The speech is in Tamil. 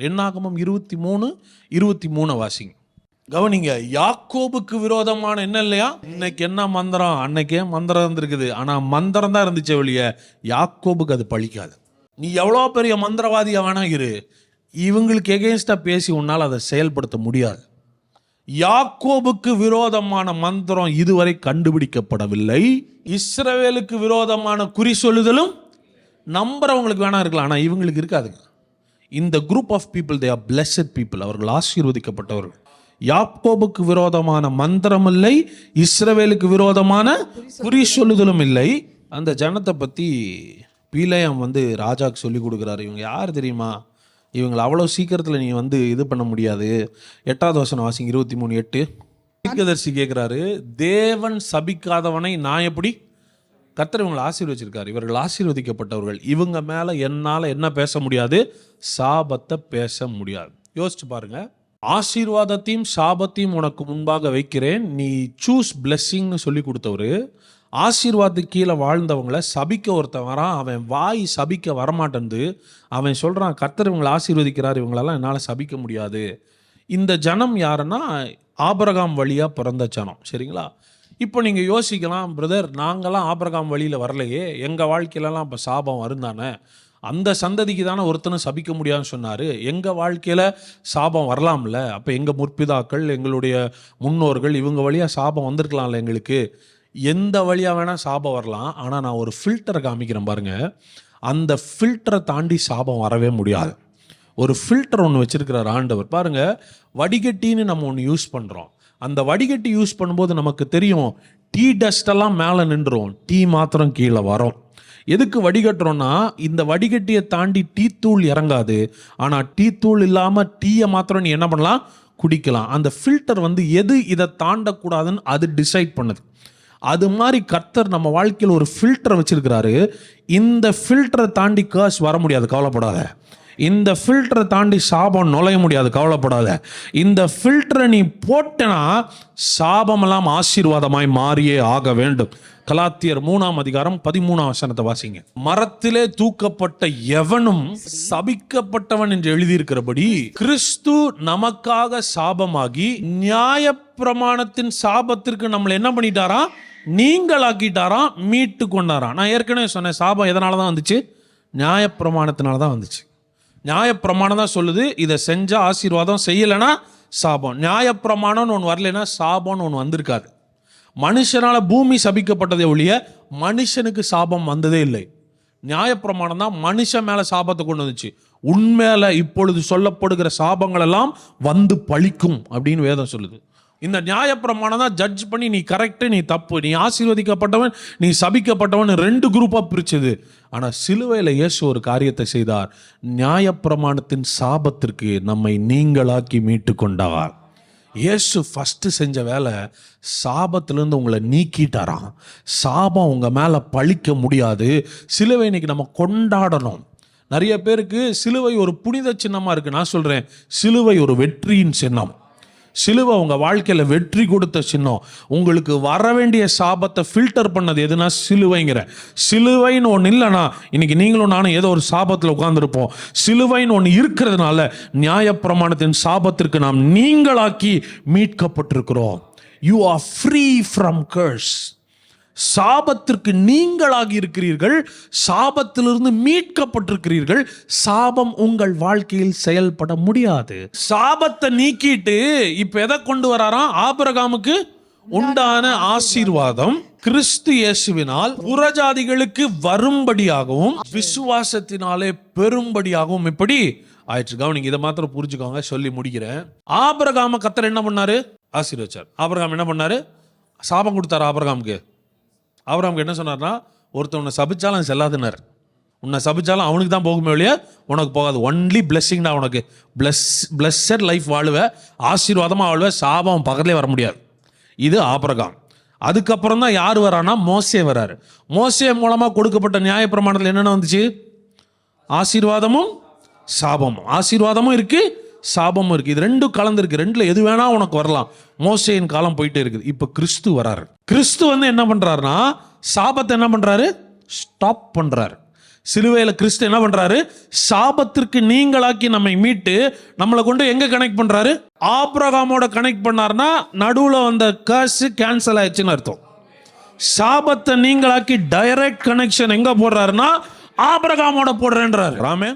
என்னாகமம் இருபத்தி மூணு இருபத்தி மூணு வாசிங்க. கவனிங்க யாக்கோபுக்கு விரோதமான என்ன இல்லையா? இன்னைக்கு என்ன மந்திரம்? அன்னைக்கே மந்திரம் இருந்திருக்குது. ஆனால் மந்திரம் தான் இருந்துச்சு ஒழிய யாக்கோபுக்கு அது பழிக்காது. நீ எவ்வளோ பெரிய மந்திரவாதியாக வேணா இரு. இவங்களுக்கு எகென்ஸ்டா பேசி உன்னால் அதை செயல்படுத்த முடியாது. யாக்கோபுக்கு விரோதமான மந்திரம் இதுவரை கண்டுபிடிக்கப்படவில்லை. இஸ்ரவேலுக்கு விரோதமான குறி சொல்லுதலும் நம்புறவங்களுக்கு வேணா இருக்கலாம். ஆனால் இவங்களுக்கு இருக்காதுங்க. இந்த group of people they are blessed people அவர்கள் ஆசீர்வதிக்கப்பட்டவர்கள். யாப்கோபுக்கு விரோதமான மந்திரம் இல்லை இஸ்ரவேலுக்கு விரோதமான குறி சொல்லுதலும் இல்லை. அந்த ஜனத்தை பற்றி பீலயம் வந்து ராஜாக்கு சொல்லி கொடுக்குறாரு. இவங்க யார் தெரியுமா? இவங்களை அவ்வளோ சீக்கிரத்தில் நீ வந்து இது பண்ண முடியாது. எட்டாவது வசனம் வாசிங்க இருபத்தி மூணு எட்டு. தீர்க்கதர்சி கேட்குறாரு தேவன் சபிக்காதவனை நான் எப்படி கர்த்தர் இவங்களை ஆசீர்வச்சிருக்கார். இவர்கள் ஆசீர்வதிக்கப்பட்டவர்கள். இவங்க மேலே என்னால் என்ன பேச முடியாது? சாபத்தை பேச முடியாது. யோசிச்சு பாருங்க. ஆசீர்வாதத்தையும் சாபத்தையும் உனக்கு முன்பாக வைக்கிறேன். நீ சூஸ் பிளெஸ்ஸிங்னு சொல்லி கொடுத்தவரு. ஆசீர்வாதத்துக்கு கீழே வாழ்ந்தவங்களை சபிக்க ஒருத்தன் வரான். அவன் வாய் சபிக்க வரமாட்டேன்து. அவன் சொல்கிறான் கர்த்தர் இவங்களை ஆசீர்வதிக்கிறார். இவங்களெல்லாம் என்னால் சபிக்க முடியாது. இந்த ஜனம் யாருன்னா ஆபரகாம் வழியாக பிறந்த ஜனம். சரிங்களா? இப்போ நீங்கள் யோசிக்கலாம் பிரதர் நாங்களாம் ஆபரகாம் வழியில் வரலையே. எங்கள் வாழ்க்கையிலலாம் இப்போ சாபம் வருந்தானே அந்த சந்ததிக்கு தானே ஒருத்தனும் சபிக்க முடியாதுன்னு சொன்னார். எங்கள் வாழ்க்கையில் சாபம் வரலாம்ல? அப்போ எங்கள் முற்பிதாக்கள் எங்களுடைய முன்னோர்கள் இவங்க வழியாக சாபம் வந்திருக்கலாம்ல எங்களுக்கு. எந்த வழியாக வேணால் சாபம் வரலாம். ஆனால் நான் ஒரு ஃபில்டரை காமிக்கிறேன் பாருங்கள் அந்த ஃபில்டரை தாண்டி சாபம் வரவே முடியாது. ஒரு ஃபில்டர் ஒன்று வச்சுருக்கிறார் ஆண்டவர். பாருங்கள் வடிகட்டின்னு நம்ம ஒன்று யூஸ் பண்ணுறோம் அந்த வடிகட்டி யூஸ் பண்ணும்போது நமக்கு தெரியும் டீ டஸ்டெல்லாம் மேலே நின்றுரும். டீ மாத்திரம் கீழே வரும். எதுக்கு வடிகட்டுறோன்னா இந்த வடிகட்டியை தாண்டி டீ தூள் இறங்காது. ஆனால் டீ தூள் இல்லாமல் டீயை மாத்திரம் நீ என்ன பண்ணலாம்? குடிக்கலாம். அந்த ஃபில்டர் வந்து எது இதை தாண்டக்கூடாதுன்னு அது டிசைட் பண்ணுது. அது மாதிரி கர்த்தர் நம்ம வாழ்க்கையில் ஒரு ஃபில்டரை வச்சிருக்கிறாரு. இந்த ஃபில்டரை தாண்டி கேர்ஸ் வர முடியாது. கவலைப்படாத. இந்த ஃபில்டரை தாண்டி சாபம் நுழைய முடியாது கவலைப்படாத. இந்த ஃபில்டரை நீ போட்டனா சாபமெல்லாம் ஆசீர்வாதமாய் மாறியே ஆக வேண்டும். கலாத்தியர் மூணாம் அதிகாரம் பதிமூணாம் வசனத்தை வாசிங்க. மரத்திலே தூக்கப்பட்ட எவனும் சபிக்கப்பட்டவன் என்று எழுதியிருக்கிறபடி கிறிஸ்து நமக்காக சாபமாகி நியாய பிரமாணத்தின் சாபத்திற்கு நம்மளை என்ன பண்ணிட்டாரா? நீங்களாக்கிட்டாரா? மீட்டு கொண்டாரா நான் ஏற்கனவே சொன்னேன் சாபம் எதனால தான் வந்துச்சு? நியாயப்பிரமாணத்தினால தான் வந்துச்சு. நியாயப்பிரமாணம் தான் சொல்லுது. இதை செஞ்சால் ஆசீர்வாதம் செய்யலைன்னா சாபம். நியாயப்பிரமாணம்னு ஒன்று வரலைன்னா சாபம்னு ஒன்று வந்திருக்காது. மனுஷனால் பூமி சபிக்கப்பட்டதே ஒழிய மனுஷனுக்கு சாபம் வந்ததே இல்லை. நியாயப்பிரமாணம் தான் மனுஷன் மேலே சாபத்தை கொண்டு வந்துச்சு. உண்மையில் இப்பொழுது சொல்லப்படுகிற சாபங்கள் எல்லாம் வந்து பழிக்கும் அப்படின்னு வேதம் சொல்லுது. இந்த நியாயப்பிரமாணம் தான் ஜட்ஜ் பண்ணி நீ கரெக்டு நீ தப்பு நீ ஆசீர்வதிக்கப்பட்டவன் நீ சபிக்கப்பட்டவன் ரெண்டு குரூப்பாக பிரிச்சது. ஆனால் சிலுவையில் இயேசு ஒரு காரியத்தை செய்தார். நியாயப்பிரமாணத்தின் சாபத்திற்கு நம்மை நீங்களாக்கி மீட்டு கொண்டார் இயேசு ஃபஸ்ட்டு செஞ்ச வேலை சாபத்திலேருந்து உங்களை நீக்கிட்டாராம். சாபம் உங்கள் மேலே பழிக்க முடியாது. சிலுவை இன்னைக்கு நம்ம கொண்டாடணும். நிறைய பேருக்கு சிலுவை ஒரு புனித சின்னமாக இருக்குது நான் சொல்கிறேன் சிலுவை ஒரு வெற்றியின் சின்னம். சிலுவை உங்கள் வாழ்க்கையில் வெற்றி கொடுத்த சின்னம். உங்களுக்கு வர வேண்டிய சாபத்தை ஃபில்டர் பண்ணது எதுனா சிலுவைங்கிற. சிலுவைன்னு ஒன்று இல்லைனா இன்னைக்கு நீங்களும் நானும் ஏதோ ஒரு சாபத்தில் உட்காந்துருப்போம் சிலுவைன்னு ஒன்று இருக்கிறதுனால நியாயப்பிரமாணத்தின் சாபத்திற்கு நாம் நீங்களாக்கி மீட்கப்பட்டிருக்கிறோம். You are free from curse சாபத்திற்கு நீங்களாகி இருக்கிறீர்கள் சாபத்திலிருந்து மீட்கப்பட்டிருக்கிறீர்கள் சாபம் உங்கள் வாழ்க்கையில் செயல்பட முடியாது. சாபத்தை நீக்கிட்டு இப்ப எதை கொண்டு வராராம்? ஆபிரகாமுக்கு உண்டான ஆசீர்வாதம் கிறிஸ்து இயேசுவினால் புறஜாதிகளுக்கு வரும்படியாகவும் விசுவாசத்தினாலே பெரும்படியாகவும் இப்படி ஆயிடுச்சு கவனிங்க இதை மாத்திரம் புரிஞ்சுக்கோங்க சொல்லி முடிக்கிறேன். ஆபிரகாம கத்தர் என்ன பண்ணாரு? ஆசீர்வச்சார். ஆபிரகாம் என்ன பண்ணாரு? சாபம் கொடுத்தாரு ஆபிரகாமுக்கு? அவர் அவங்க என்ன சொன்னார்னா ஒருத்தவனை உன்னை சபிச்சாலும் செல்லாதுனார் உன்னை சபிச்சாலும் அவனுக்கு தான் போகுமே ஒழிய உனக்கு போகாது. ஒன்லி பிளெஸ்ஸிங்டா உனக்கு. பிளஸ் பிளஸ்ஸட் லைஃப் வாழுவ ஆசீர்வாதமாக வாழுவ சாபம் பக்கத்துலேயே வர முடியாது. இது ஆபரகம். அதுக்கப்புறம் தான் யார் வரானா மோசே வராரு. மோசே மூலமாக கொடுக்கப்பட்ட நியாயப்பிரமாணத்தில் என்னென்ன வந்துச்சு? ஆசீர்வாதமும் சாபமும். ஆசீர்வாதமும் இருக்குது சாபமும் இருக்குது இது ரெண்டும் கலந்துருக்கு. ரெண்டில் எது வேணால் உனக்கு வரலாம். மோசையின் காலம் போயிட்டே இருக்குது. இப்போ கிறிஸ்து வராரு. கிறிஸ்து வந்து என்ன பண்ணுறாருனா சாபத்தை என்ன பண்ணுறாரு ஸ்டாப் பண்ணுறாரு சிலுவையில் கிறிஸ்து என்ன பண்ணுறாரு சாபத்திற்கு நீங்களாக்கி நம்மை மீட்டு நம்மளை கொண்டு எங்கே கனெக்ட் பண்ணுறாரு ஆப்ரகாமோட கனெக்ட் பண்ணார்னா நடுவில் வந்த காசு கேன்சல் ஆயிடுச்சுன்னு அர்த்தம். சாபத்தை நீங்களாக்கி டைரக்ட் கனெக்ஷன் எங்கே போடுறாருன்னா ஆபிரகாமோட போடுறேன்றாரு. ராமே